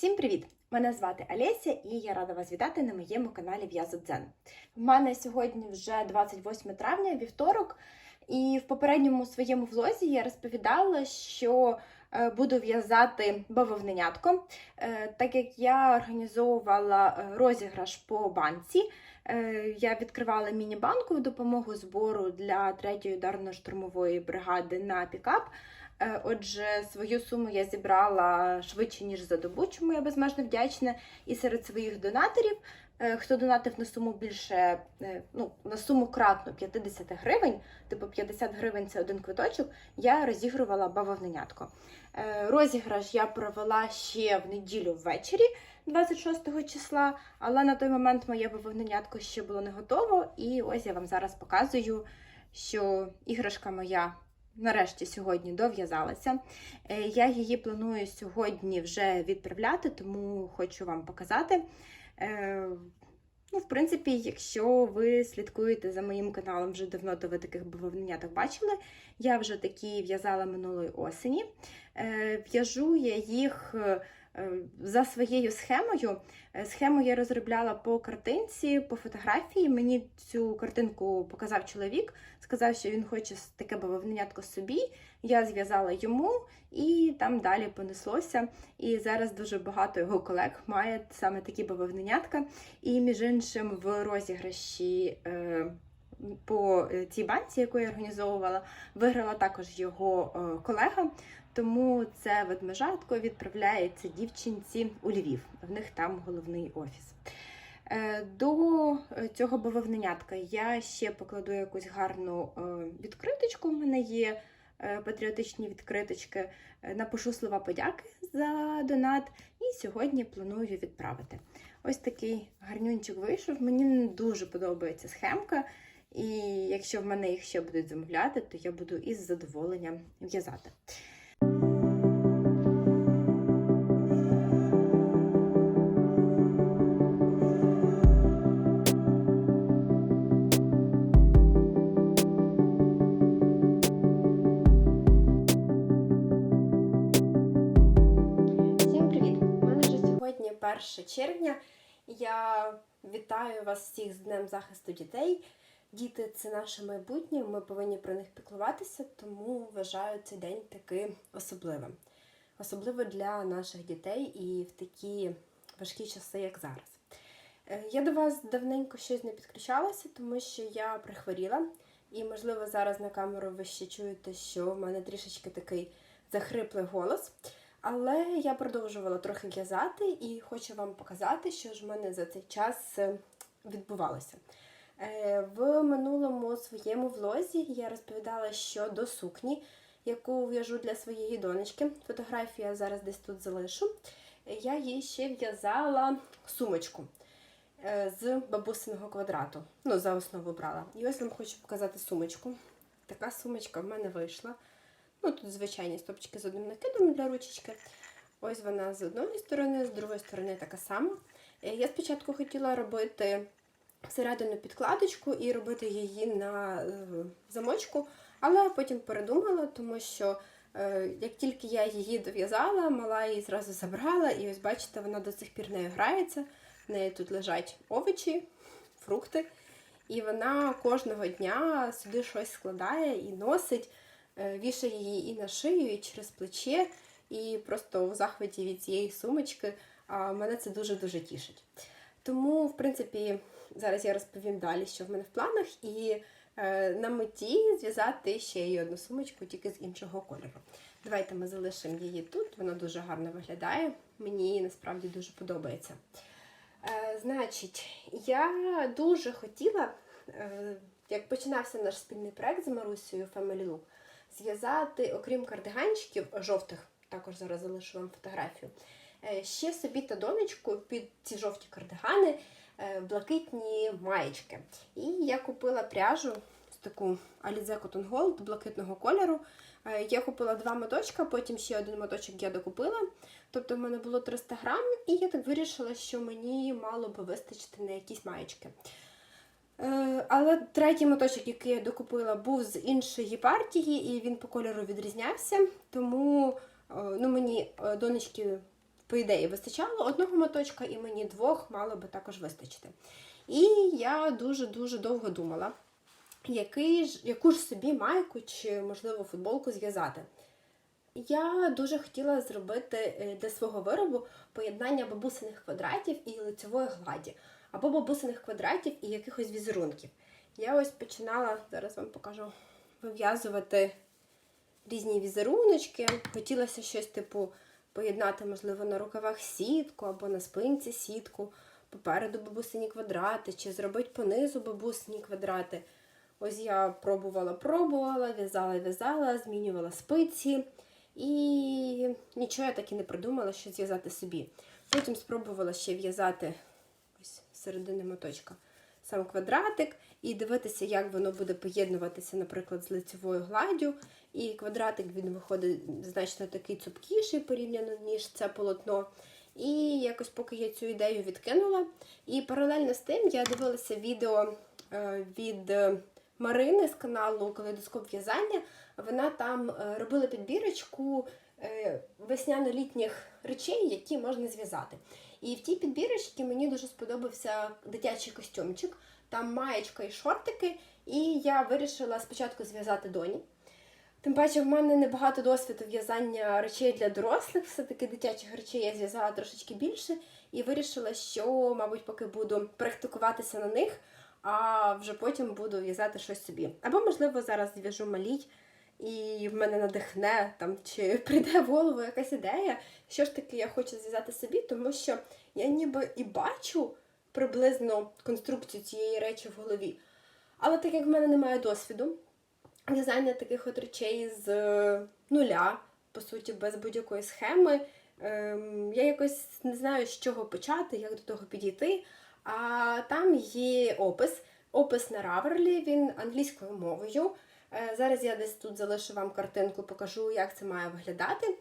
Всім привіт! Мене звати Олеся і я рада вас вітати на моєму каналі В'язодзен. В мене сьогодні вже 28 травня, вівторок, і в попередньому своєму влозі я розповідала, що е, буду в'язати бавовненятко, Е, так як я організовувала е, розіграш по банці. Я відкривала міні-банку допомогу збору для 3-ї ударно-штурмової бригади на пікап. Е, Отже, свою суму я зібрала швидше, ніж за добу, чому я безмежно вдячна. І серед своїх донаторів, е, хто донатив на суму більше, е, ну, на суму кратно 50 гривень, типу 50 гривень це один квиточок, я розігрувала бавовненятко. Розіграш я провела ще в неділю ввечері, 26 числа, але на той момент моє бавовненятко ще було не готово. І ось я вам зараз показую, що іграшка моя нарешті сьогодні дов'язалася. Е, Я її планую сьогодні вже відправляти, тому хочу вам показати. Е, Ну, в принципі, якщо ви слідкуєте за моїм каналом вже давно, то ви таких бавовняток бачили. Я вже такі в'язала минулої осені. Е, В'яжу я їх за своєю схемою. Е, Схему я розробляла по картинці, по фотографії. Мені цю картинку показав чоловік, сказав, що він хоче таке бавовнятко собі. Я зв'язала йому, і там далі понеслося. І зараз дуже багато його колег має саме такі бавовнятка. І між іншим в розіграші. Е, по е, цій банці, яку я організовувала, виграла також його е, колега. Тому це ведмежатко відправляється дівчинці у Львів. В них там головний офіс. Е, До цього бавовненятка я ще покладу якусь гарну е, відкриточку. У мене є е, патріотичні відкриточки. Напишу слова подяки за донат, і сьогодні планую відправити. Ось такий гарнюнчик вийшов. Мені дуже подобається схемка. І якщо в мене їх ще будуть замовляти, то я буду із задоволенням в'язати. 1 червня. Я вітаю вас всіх з Днем захисту дітей. Діти це наше майбутнє, ми повинні про них піклуватися, тому вважаю цей день таки особливим. Особливо для наших дітей і в такі важкі часи, як зараз. Е, Я до вас давненько щось не підключалася, тому що я прихворіла. І, можливо, зараз на камеру ви ще чуєте, що в мене трішечки такий захриплий голос. Але я продовжувала трохи в'язати і хочу вам показати, що ж в мене за цей час е, відбувалося. Е, В минулому своєму влозі я розповідала щодо сукні, яку в'яжу для своєї донечки. Фотографію я зараз десь тут залишу. Я їй ще в'язала сумочку е, з бабусиного квадрату. Ну, за основу брала. І ось вам хочу показати сумочку. Така сумочка в мене вийшла. Ну, тут звичайні стопчики з одним накидом для ручечки. Ось вона з одної сторони, з другої сторони така сама. Е, Я спочатку хотіла робити всередину підкладочку і робити її на е, замочку, але потім передумала, тому що е, як тільки я її дов'язала, мала її зразу забрала, і ось бачите, вона до сих пір нею грається. В неї тут лежать овочі, фрукти. І вона кожного дня сюди щось складає і носить, вішає її і на шию, і через плече, і просто в захваті від цієї сумочки. А мене це дуже-дуже тішить. Тому, в принципі, зараз я розповім далі, що в мене в планах, і е, на меті зв'язати ще й одну сумочку, тільки з іншого кольору. Давайте ми залишимо її тут, вона дуже гарно виглядає. Мені насправді дуже подобається. Е, значить, я дуже хотіла, е, як починався наш спільний проект з Марусею Family Look, зв'язати, окрім кардиганчиків жовтих, також зараз залишу вам фотографію, е, ще собі та донечку під ці жовті кардигани е, блакитні маєчки. І я купила пряжу з таку Alize Cotton Gold блакитного кольору. Е, Я купила два моточка, потім ще один моточок я докупила. Тобто в мене було 300 грам, і я так вирішила, що мені мало би вистачити на якісь маєчки. Е, Але третій моточок, який я докупила, був з іншої партії, і він по кольору відрізнявся. Тому е, ну, мені е, донечки по ідеї, вистачало одного моточка, і мені двох мало би також вистачити. І я дуже-дуже довго думала, який ж, яку ж собі майку чи, можливо, футболку зв'язати. Я дуже хотіла зробити для свого виробу поєднання бабусиних квадратів і лицевої гладі, або бабусиних квадратів і якихось візерунків. Я ось починала, зараз вам покажу, вив'язувати різні візеруночки. Хотілося щось, типу, поєднати, можливо, на рукавах сітку або на спинці сітку, попереду бабусині квадрати, чи зробити понизу бабусині квадрати. Ось я пробувала, пробувала, в'язала, в'язала, змінювала спиці. І нічого я так і не придумала, що зв'язати собі. Потім спробувала ще в'язати середини моточка сам квадратик і дивитися, як воно буде поєднуватися, наприклад, з лицевою гладдю. І квадратик він виходить значно такий цупкіший порівняно, ніж це полотно. І якось поки я цю ідею відкинула. І паралельно з тим я дивилася відео е, від Марини з каналу Калейдоскоп в'язання. Вона там е, робила підбірочку е, весняно-літніх речей, які можна зв'язати. І в тій підбірочці мені дуже сподобався дитячий костюмчик, там маєчка і шортики, і я вирішила спочатку зв'язати доні. Тим паче, в мене небагато досвіду в'язання речей для дорослих, все-таки дитячих речей я зв'язала трошечки більше, і вирішила, що, мабуть, поки буду практикуватися на них, а вже потім буду в'язати щось собі. Або, можливо, зараз зв'яжу малій, і в мене надихне там, чи прийде в голову якась ідея, що ж таки я хочу зв'язати собі, тому що я ніби і бачу приблизно конструкцію цієї речі в голові. Але так як в мене немає досвіду, в'язання таких от речей з е, нуля, по суті, без будь-якої схеми, ем, я якось не знаю, з чого почати, як до того підійти. А там є опис, опис на Раверлі, він англійською мовою. Е, Зараз я десь тут залишу вам картинку, покажу, як це має виглядати.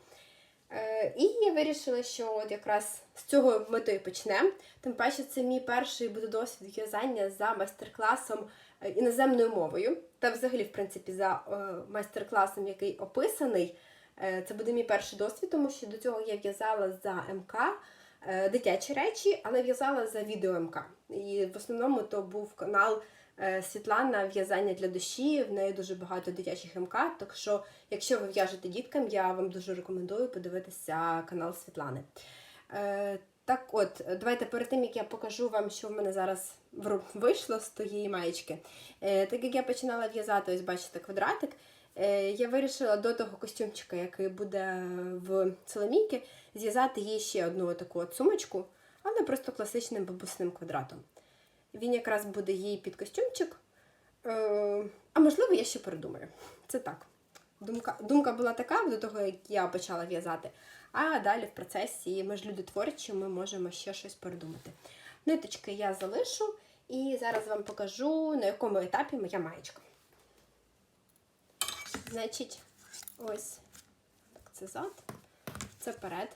Е, І я вирішила, що от якраз з цього ми то і почнемо. Тим паче, це мій перший буде досвід в'язання за майстер-класом е, іноземною мовою. Та взагалі, в принципі, за майстер-класом, який описаний. Е, Це буде мій перший досвід, тому що до цього я в'язала за МК е, дитячі речі, але в'язала за відео МК. І в основному то був канал е, Світлана в'язання для душі. В неї дуже багато дитячих МК. Так що, якщо ви в'яжете діткам, я вам дуже рекомендую подивитися канал Світлани. Так от, давайте перед тим, як я покажу вам, що в мене зараз вийшло з тієї маєчки. Так як я починала в'язати, ось бачите, квадратик, я вирішила до того костюмчика, який буде в Соломійки, зв'язати їй ще одну таку от сумочку, але просто класичним бабусним квадратом. Він якраз буде їй під костюмчик. Е, А можливо, я ще передумаю. Це так. Думка, думка була така до того, як я почала в'язати. А далі в процесі ми ж люди творчі, ми можемо ще щось передумати. Ниточки я залишу і зараз вам покажу, на якому етапі моя маєчка. Значить, ось це зад, це перед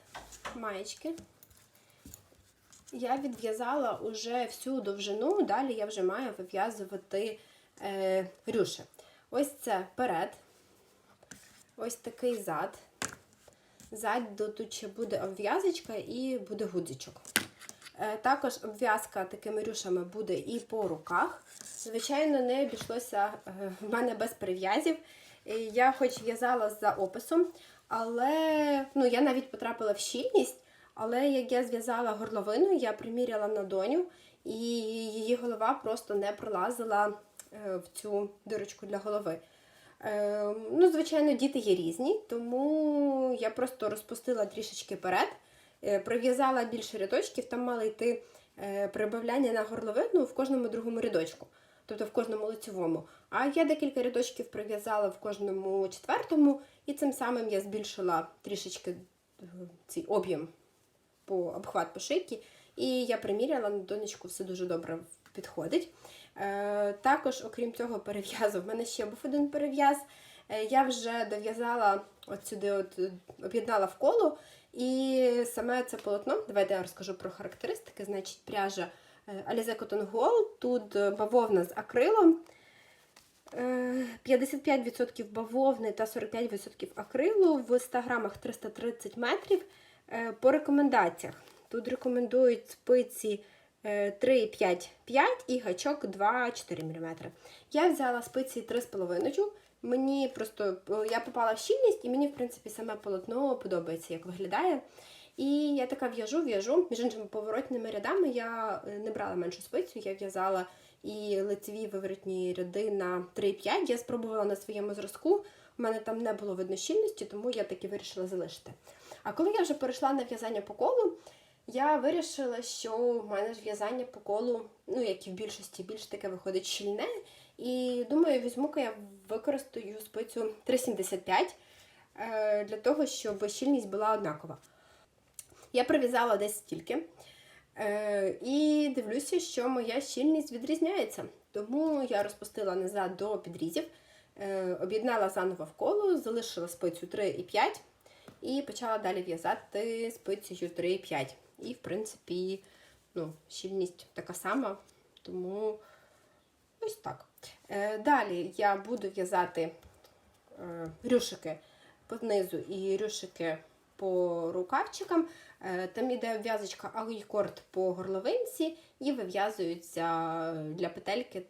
маєчки. Я відв'язала уже всю довжину, далі я вже маю вив'язувати е, рюши. Ось це перед, ось такий зад. Ззаду тут ще буде обв'язочка і буде гудзичок. Е, також обв'язка такими рюшами буде і по руках. Звичайно, не обійшлося е, в мене без прив'язів. Я хоч в'язала за описом, але ну, я навіть потрапила в щільність. Але як я зв'язала горловину, я приміряла на доню, і її голова просто не пролазила е, в цю дирочку для голови. Е, Ну, звичайно, діти є різні, тому я просто розпустила трішечки перед, е, прив'язала більше рядочків, там мали йти прибавляння на горловину в кожному другому рядочку, тобто в кожному лицевому. А я декілька рядочків прив'язала в кожному четвертому, і цим самим я збільшила трішечки е, цей об'єм по обхват по шийки. І я приміряла на донечку, все дуже добре підходить. Е, також, окрім цього, перев'язу. В мене ще був один перев'яз. Е, я вже дов'язала от сюди, от, об'єднала в коло. І саме це полотно, давайте я розкажу про характеристики. Значить, пряжа Alize Cotton Gold, тут бавовна з акрилом. Е, 55% бавовни та 45% акрилу в 100 грамах 330 метрів. Е, По рекомендаціях. Тут рекомендують спиці е, 3,5-5 і гачок 2-4 мм. Я взяла спиці 3,5. Мені просто е, я попала в щільність, і мені, в принципі, саме полотно подобається, як виглядає. І я така в'яжу, в'яжу. Між іншими поворотними рядами я е, не брала меншу спицю, я в'язала і лицеві виворотні ряди на 3,5. Я спробувала на своєму зразку. У мене там не було видно щільності, тому я таки вирішила залишити. А коли я вже перейшла на в'язання по колу, я вирішила, що в мене ж в'язання по колу, ну як і в більшості, більш таке виходить щільне. І думаю, візьму-ка я використаю спицю 3,75 е, для того, щоб щільність була однакова. Я пров'язала десь стільки. Е, і дивлюся, що моя щільність відрізняється. Тому я розпустила назад до підрізів, е, об'єднала заново в коло, залишила спицю 3,5 і почала далі в'язати спицею 3,5. І, в принципі, ну, щільність така сама, тому ось так. Е, Далі я буду в'язати рюшики по знизу і рюшики по рукавчикам. Е, Там іде в'язочка алійкорд по горловинці і вив'язуються для петельки.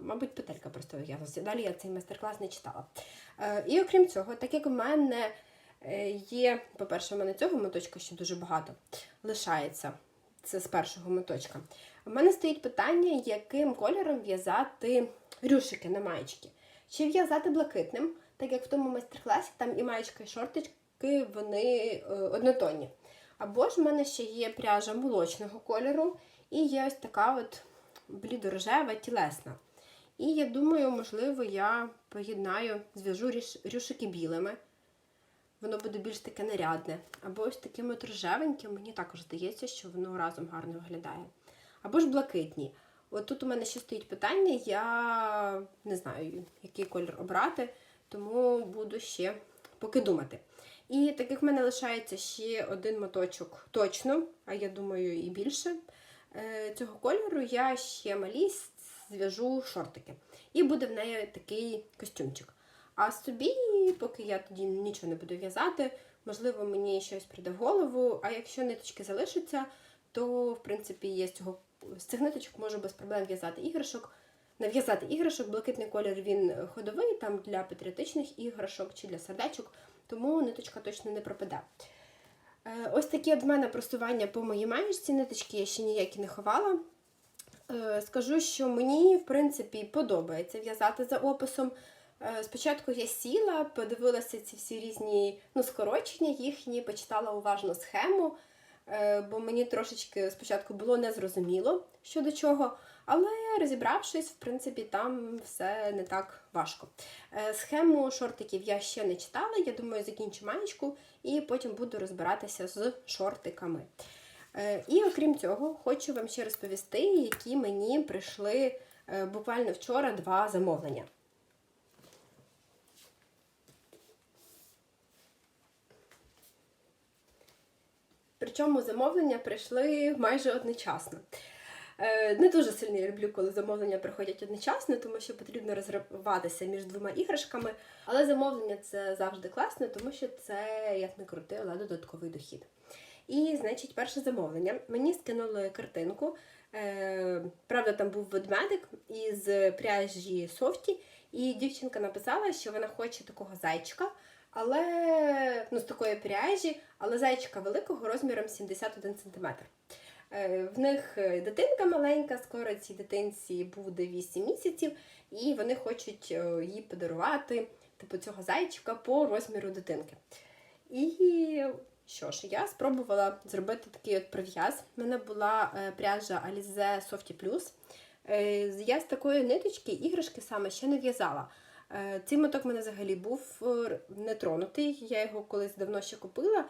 Мабуть, петелька просто вив'язується. Далі я цей майстер-клас не читала. Е, І окрім цього, так як у мене е, є, по-перше, у мене цього моточка ще дуже багато лишається. Це з першого моточка. У мене стоїть питання, яким кольором в'язати рюшики на маєчки. Чи в'язати блакитним, так як в тому майстер-класі там і маєчка, і шортички вони однотонні. Або ж в мене ще є пряжа молочного кольору, і є ось така от блідорожева тілесна. І я думаю, можливо, я поєднаю, зв'яжу рюшики білими. Воно буде більш таке нарядне. Або ось таким от рожевеньким, мені також здається, що воно разом гарно виглядає. Або ж блакитні. От тут у мене ще стоїть питання, я не знаю, який колір обрати, тому буду ще поки думати. І так як в мене лишається ще один моточок точно, а я думаю, і більше е, цього кольору, я ще малі зв'яжу шортики. І буде в неї такий костюмчик. А собі, поки я тоді нічого не буду в'язати, можливо, мені щось прийде в голову, а якщо ниточки залишаться, то в принципі я з цього з цих ниточок можу без проблем в'язати іграшок. Нав'язати іграшок, блакитний колір він ходовий, там для патріотичних іграшок чи для сердечок, тому ниточка точно не пропаде. Е, Ось такі в мене просування по моїй маєчці, ниточки я ще ніякі не ховала. Е, Скажу, що мені, в принципі, подобається в'язати за описом. Е, Спочатку я сіла, подивилася ці всі різні ну, скорочення їхні, почитала уважно схему, бо мені трошечки спочатку було незрозуміло що до чого. Але розібравшись, в принципі, там все не так важко. Е, Схему шортиків я ще не читала, я думаю, закінчу маєчку і потім буду розбиратися з шортиками. Е, І окрім цього, хочу вам ще розповісти, які мені прийшли е, буквально вчора два замовлення. Причому замовлення прийшли майже одночасно. Е, Не дуже сильно я люблю, коли замовлення приходять одночасно, тому що потрібно розриватися між двома іграшками. Але замовлення це завжди класно, тому що це, як не крути, але додатковий дохід. І, значить, перше замовлення. Мені скинули картинку. Е, правда, там був ведмедик із пряжі Софті, і дівчинка написала, що вона хоче такого зайчика, але ну, з такої пряжі, але зайчика великого розміром 71 см. Е, В них е, дитинка маленька, скоро цій дитинці буде 8 місяців, і вони хочуть е, їй подарувати типу цього зайчика по розміру дитинки. І що ж, я спробувала зробити такий от прив'яз. У мене була пряжа Alize Softy Plus. Я з такої ниточки іграшки саме ще не в'язала. Цей моток в мене взагалі був не тронутий. Я його колись давно ще купила.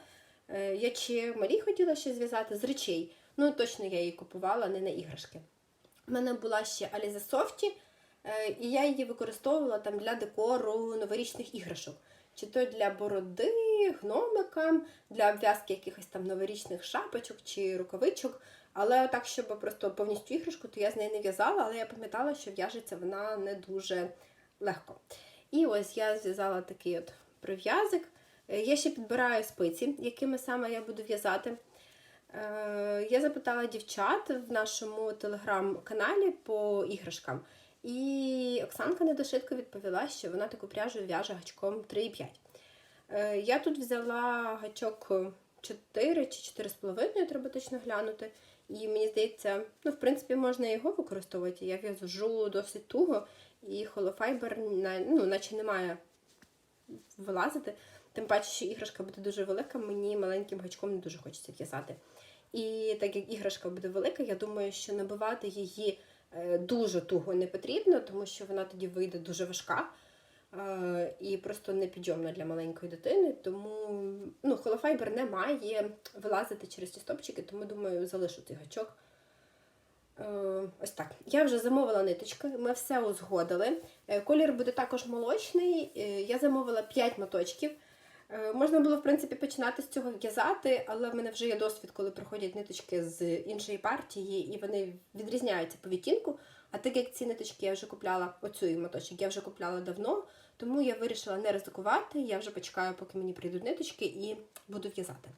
Я чи малі хотіла ще зв'язати з речей. Ну, точно я її купувала, не на іграшки. У мене була ще Alize Softy, е, і я її використовувала там для декору новорічних іграшок. Чи то для бороди, гномикам, для обв'язки якихось там новорічних шапочок чи рукавичок. Але так, щоб просто повністю іграшку, то я з неї не в'язала, але я пам'ятала, що в'яжеться вона не дуже легко. І ось я зв'язала такий от прив'язик. Е, Я ще підбираю спиці, якими саме я буду в'язати. Е, Я запитала дівчат в нашому телеграм-каналі по іграшкам. І Оксанка Недошитко відповіла, що вона таку пряжу в'яже гачком 3,5. Е, Я тут взяла гачок 4 чи 4,5, треба точно глянути. І мені здається, ну, в принципі, можна його використовувати. Я в'яжу досить туго, і холофайбер ну, наче не має вилазити. Тим паче, що іграшка буде дуже велика, мені маленьким гачком не дуже хочеться в'язати. І так як іграшка буде велика, я думаю, що набивати її е, дуже туго не потрібно, тому що вона тоді вийде дуже важка е, і просто непідйомна для маленької дитини. Тому ну, холофайбер не має вилазити через ці стопчики, тому думаю, залишу цей гачок. Е, Ось так. Я вже замовила ниточки, ми все узгодили. Колір буде також молочний. Я замовила 5 моточків. Е, Можна було, в принципі, починати з цього в'язати, але в мене вже є досвід, коли приходять ниточки з іншої партії, і вони відрізняються по відтінку. А так як ці ниточки я вже купляла, оцю і моточок я вже купляла давно, тому я вирішила не ризикувати. Я вже почекаю, поки мені прийдуть ниточки, і буду в'язати.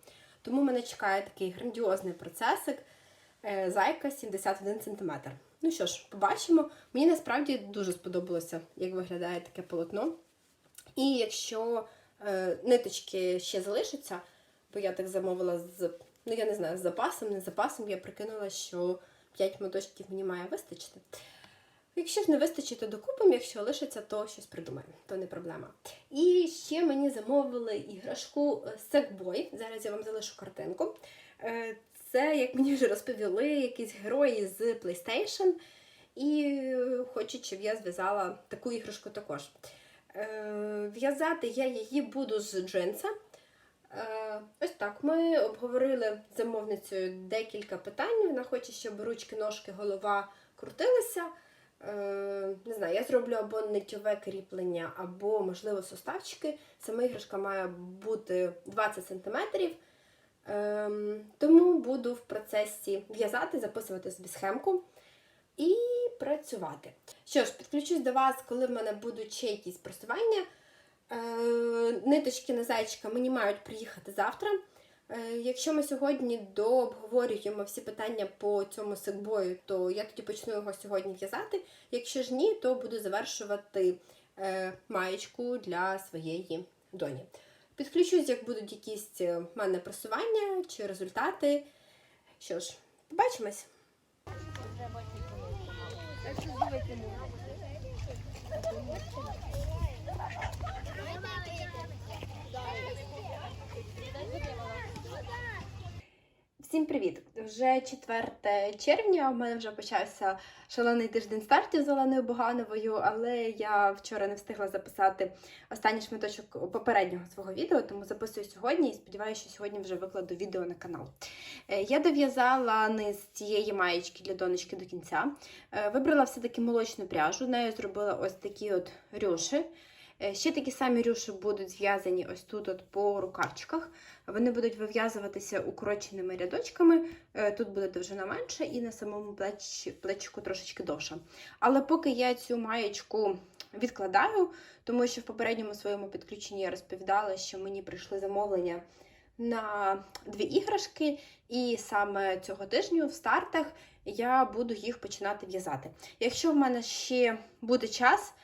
Тому мене чекає такий грандіозний процесик. Е, Зайка 71 см. Ну що ж, побачимо. Мені насправді дуже сподобалося, як виглядає таке полотно. І якщо ниточки ще залишаться, бо я так замовила з, ну я не знаю, з запасом, не з запасом, я прикинула, що 5 моточків мені має вистачити. Якщо ж не вистачить, то докупимо, якщо лишиться, то щось придумаємо, то не проблема. І ще мені замовили іграшку Sackboy. Зараз я вам залишу картинку. Е, Це, як мені вже розповіли, якісь герої з PlayStation. І е, хочуть, щоб я зв'язала таку іграшку також. Е, В'язати я її буду з джинса. Е, Ось так. Ми обговорили з замовницею декілька питань. Вона хоче, щоб ручки, ножки, голова крутилися. Е, Не знаю, я зроблю або нитьове кріплення, або, можливо, суставчики. Сама іграшка має бути 20 см. Ем, тому буду в процесі в'язати, записувати собі схемку і працювати. Що ж, підключусь до вас, коли в мене будуть ще якісь просування. Е, ниточки на зайчика мені мають приїхати завтра. Е, якщо ми сьогодні дообговорюємо всі питання по цьому секбою, то я тоді почну його сьогодні в'язати. Якщо ж ні, то буду завершувати е, маєчку для своєї доні. Підключусь, як будуть якісь в мене просування чи результати. Що ж, побачимось! Hırsızlık bekliyorum. Всім привіт! Вже 4 червня. У мене вже почався шалений тиждень стартів з Оленою Богановою, але я вчора не встигла записати останній шматочок попереднього свого відео, тому записую сьогодні і сподіваюся, що сьогодні вже викладу відео на канал. Е, Я дов'язала низ цієї маєчки для донечки до кінця. Е, Вибрала все-таки молочну пряжу, нею зробила ось такі от рюші. Е, Ще такі самі рюші будуть зв'язані ось тут от по рукавчиках. Вони будуть вив'язуватися укороченими рядочками. Е, Тут буде довжина менша і на самому плеч, плечику трошечки довша. Але поки я цю маєчку відкладаю, тому що в попередньому своєму підключенні я розповідала, що мені прийшли замовлення на дві іграшки, і саме цього тижня в стартах я буду їх починати в'язати. Якщо в мене ще буде час,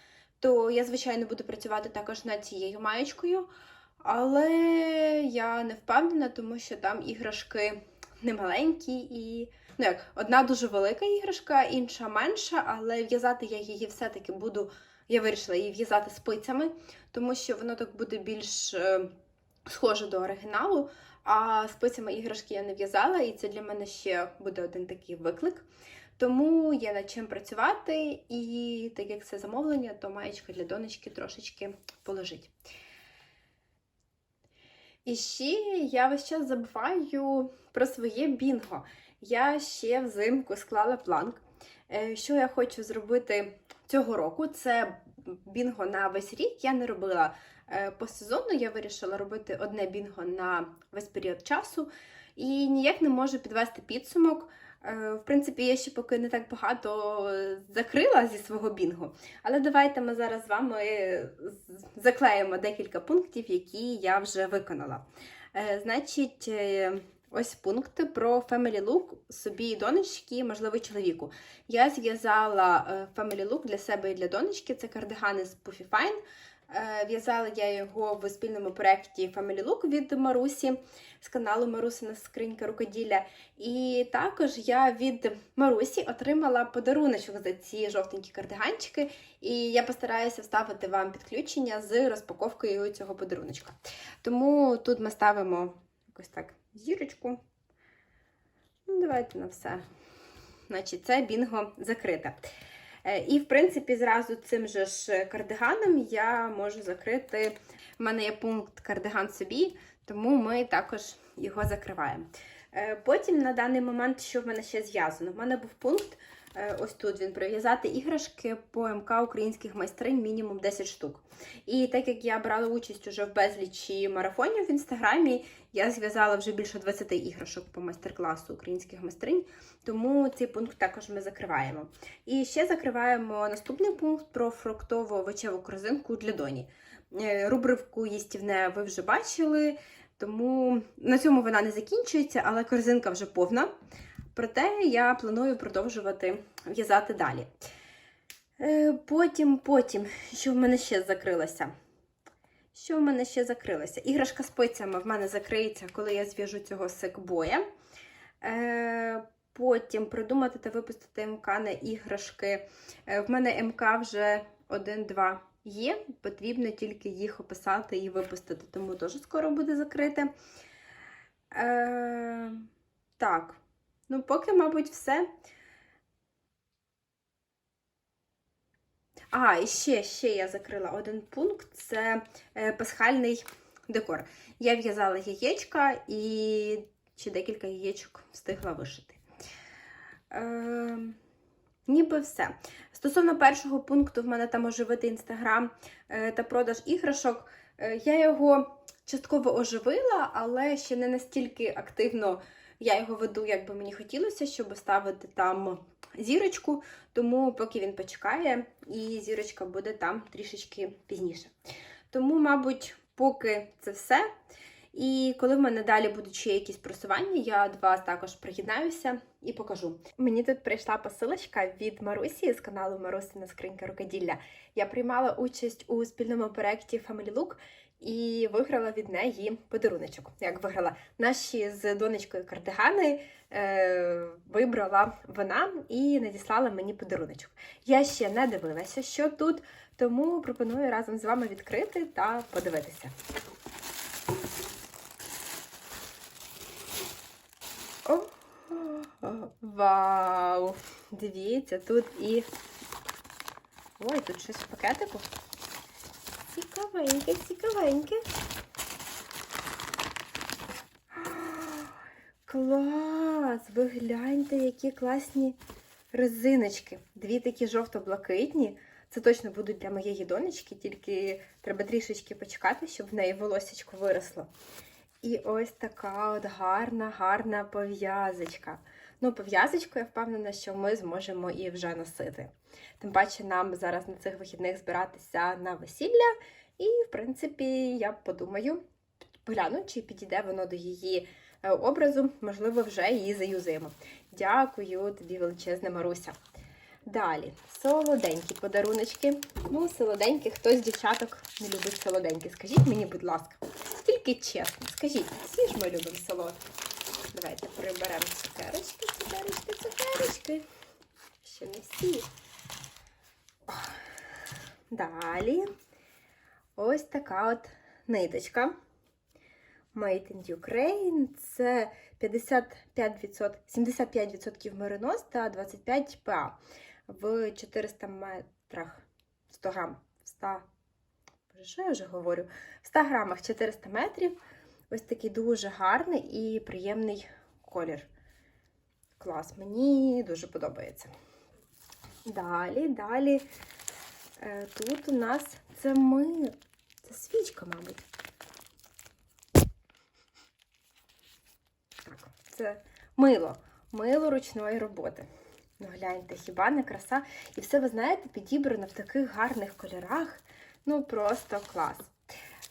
то я, звичайно, буду працювати також над цією маєчкою. Але я не впевнена, тому що там іграшки немаленькі і. Ну як, одна дуже велика іграшка, інша менша, але в'язати я її все-таки буду. Я вирішила її в'язати спицями, тому що воно так буде більш е, схоже до оригіналу. А спицями іграшки я не в'язала, і це для мене ще буде один такий виклик. Тому є над чим працювати, і так як це замовлення, то маєчка для донечки трошечки полежить. І ще я весь час забуваю про своє бінго. Я ще взимку склала план, е, що я хочу зробити цього року. Це бінго на весь рік. Я не робила е, по сезону, я вирішила робити одне бінго на весь період часу. І ніяк не можу підвести підсумок, В принципі, я ще поки не так багато закрила зі свого бінгу, але давайте ми зараз з вами заклеїмо декілька пунктів, які я вже виконала. Е, Значить, е, ось пункт про Family Look собі і донечки, можливо, чоловіку. Я зв'язала е, Family Look для себе і для донечки. Це кардигани з Puffy Fine. Е, В'язала я його в спільному проєкті Family Look від Марусі з каналу Марусина скринька рукоділля. І також я від Марусі отримала подаруночок за ці жовтенькі кардиганчики. І я постараюся вставити вам підключення з розпаковкою цього подаруночка. Тому тут ми ставимо якось так зірочку. Ну, давайте на все. Значить, це бінго закрите. Е, І, в принципі, зразу цим же ж кардиганом я можу закрити. У мене є пункт кардиган собі, тому ми також його закриваємо. Е, Потім на даний момент, що в мене ще зв'язано? В мене був пункт, ось тут він прив'язати іграшки по МК українських майстринь мінімум 10 штук. І так як я брала участь уже в безлічі марафонів в інстаграмі, я зв'язала вже більше 20 іграшок по майстер-класу українських майстринь, тому цей пункт також ми закриваємо. І ще закриваємо наступний пункт про фруктово овочеву корзинку для доні. Е, Рубривку їстівне ви вже бачили, тому на цьому вона не закінчується, але корзинка вже повна. Проте я планую продовжувати в'язати далі. Е, Потім, потім, що в мене ще закрилося? Що в мене ще закрилося? Іграшка з пицями в мене закриється, коли я зв'яжу цього секбоя. Е, Потім придумати та випустити МК на іграшки. Е, В мене МК вже 1-2 є, потрібно тільки їх описати і випустити, тому теж скоро буде закрите. Так, ну поки, мабуть, все. А, і ще, ще я закрила один пункт це е, пасхальний декор. Я в'язала яєчка і ще декілька яєчок встигла вишити. Е, ніби все. Стосовно першого пункту, в мене там оживити інстаграм е, та продаж іграшок. Е, я його частково оживила, але ще не настільки активно я його веду, як би мені хотілося, щоб ставити там зірочку. Тому поки він почекає, і зірочка буде там трішечки пізніше. Тому, мабуть, поки це все. І коли в мене далі будуть ще якісь просування, я до вас також приєднаюся і покажу. Мені тут прийшла посилочка від Марусі з каналу Марусина Скринька рукоділля. Я приймала участь у спільному проєкті Family Look і виграла від неї подаруночок. Як виграла наші з донечкою кардигани, е, вибрала вона і надіслала мені подаруночок. Я ще не дивилася, що тут, тому пропоную разом з вами відкрити та подивитися. О, вау! Дивіться, тут і. Ой, тут щось в пакетику. Цікавеньке, цікавеньке. Клас! Ви гляньте, які класні резиночки. Дві такі жовто-блакитні. Це точно будуть для моєї донечки, тільки треба трішечки почекати, щоб в неї волосечко виросло. І ось така от гарна, гарна пов'язочка. Ну, пов'язочку, я впевнена, що ми зможемо і вже носити. Тим паче, нам зараз на цих вихідних збиратися на весілля, і, в принципі, я подумаю, погляну, чи підійде воно до її е, образу, можливо, вже її заюзаємо. Дякую тобі, величезна Маруся. Далі, солоденькі подаруночки. Ну, солоденькі, хтось з дівчаток не любить солоденькі. Скажіть мені, будь ласка, тільки чесно, скажіть, всі ж ми любимо солодкі. Давайте приберемо цукерочки, цукерочки, цукерочки. Ще не всі. Далі ось така от ниточка. Made in Ukraine. Це 55%, 75% меринос та 25 ПА в 400 метрах 100 грам. 100, що я вже говорю? В 100 грамах 400 метрів. Ось такий дуже гарний і приємний колір. Клас, мені дуже подобається. Далі, далі. Е, Тут у нас це ми. Це свічка, мабуть. Так, це мило. Мило ручної роботи. Ну, гляньте, хіба не краса? І все, ви знаєте, підібрано в таких гарних кольорах. Ну, просто клас.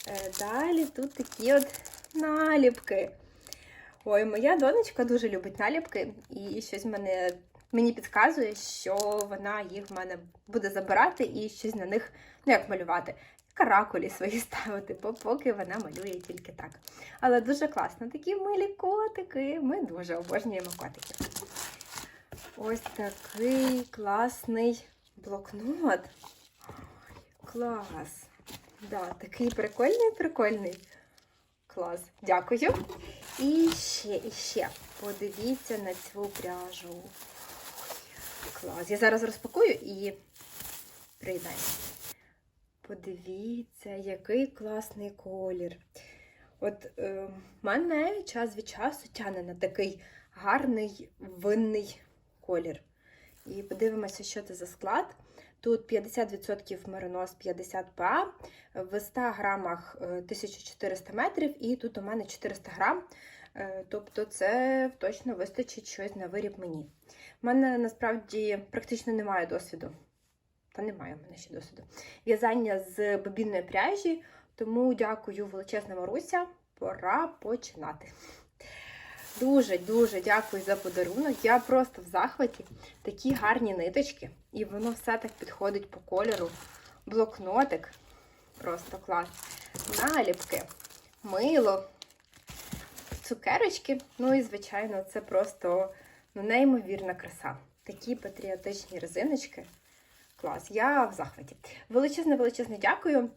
Е, Далі тут такі от наліпки. Ой, моя донечка дуже любить наліпки, і щось мене, мені підказує, що вона їх в мене буде забирати і щось на них, ну як малювати, каракулі свої ставити, бо поки вона малює тільки так. Але дуже класно. Такі милі котики. Ми дуже обожнюємо котиків. Ось такий класний блокнот. Клас. Да, такий прикольний, прикольний. Клас. Дякую. І ще, і ще. Подивіться на цю пряжу. Клас. Я зараз розпакую і приєднаюся. Подивіться, який класний колір. От е, мене час від часу тяне на такий гарний винний колір. І подивимося, що це за склад. Тут 50% меринос 50 ПА, в 100 грамах е, 1400 метрів, і тут у мене 400 грам. Е, Тобто це точно вистачить щось на виріб мені. У мене насправді практично немає досвіду. Та немає в мене ще досвіду. В'язання з бобінної пряжі, тому дякую величезна Маруся. Пора починати. Дуже-дуже дякую за подарунок. Я просто в захваті. Такі гарні ниточки. І воно все так підходить по кольору. Блокнотик. Просто клас. Наліпки, мило, цукерочки. Ну і, звичайно, це просто ну, неймовірна краса. Такі патріотичні резиночки. Клас, я в захваті. Величезне, величезне дякую.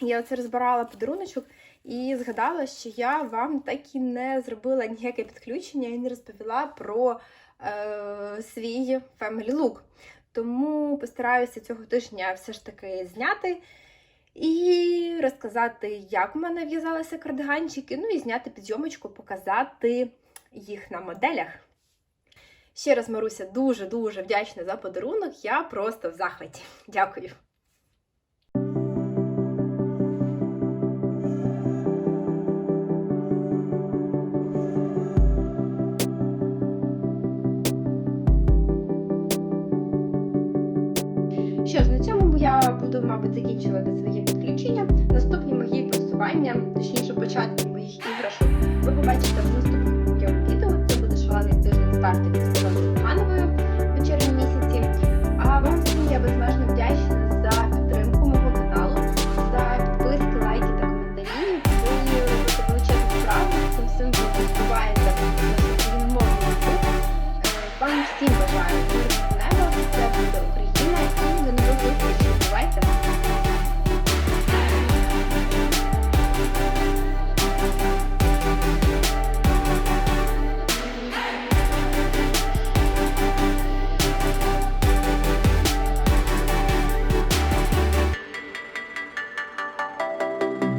Я оце розбирала подаруночок і згадала, що я вам так і не зробила ніяке підключення і не розповіла про е, свій Family Look. Тому постараюся цього тижня все ж таки зняти і розказати, як у мене в'язалися кардиганчики, ну і зняти підйомочку, показати їх на моделях. Ще раз, Маруся, дуже-дуже вдячна за подарунок. Я просто в захваті. Дякую. Що ж, на цьому я буду, мабуть, закінчувати своє підключення. Наступні мої просування, точніше, початки моїх іграшок, ви побачите в наступному